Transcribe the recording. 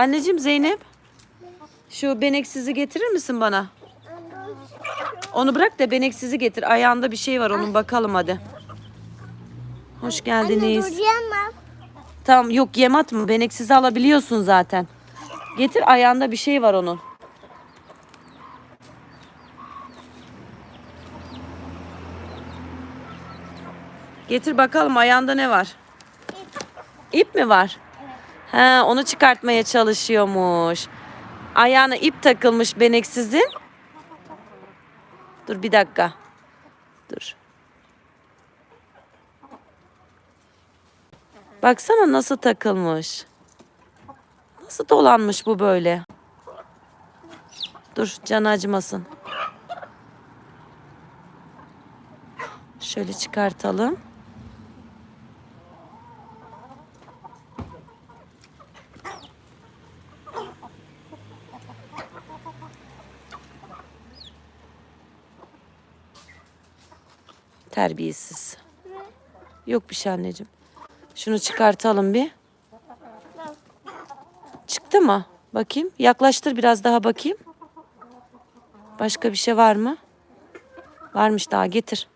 Anneciğim Zeynep. Şu beneksizi getirir misin bana? Onu bırak da beneksizi getir. Ayağında bir şey var onun bakalım hadi. Hoş geldiniz. Anne duracağım Tamam yok yem atma. Beneksizi alabiliyorsun zaten. Getir ayağında bir şey var onun. Getir bakalım ayağında ne var? İp mi var? He, onu çıkartmaya çalışıyormuş. Ayağına ip takılmış beneksizin. Dur bir dakika. Dur. Baksana nasıl takılmış. Nasıl dolanmış bu böyle? Dur canı acımasın. Şöyle çıkartalım. Terbiyesiz. Yok bir şey anneciğim. Şunu çıkartalım bir. Çıktı mı? Bakayım. Yaklaştır biraz daha bakayım. Başka bir şey var mı? Varmış daha getir.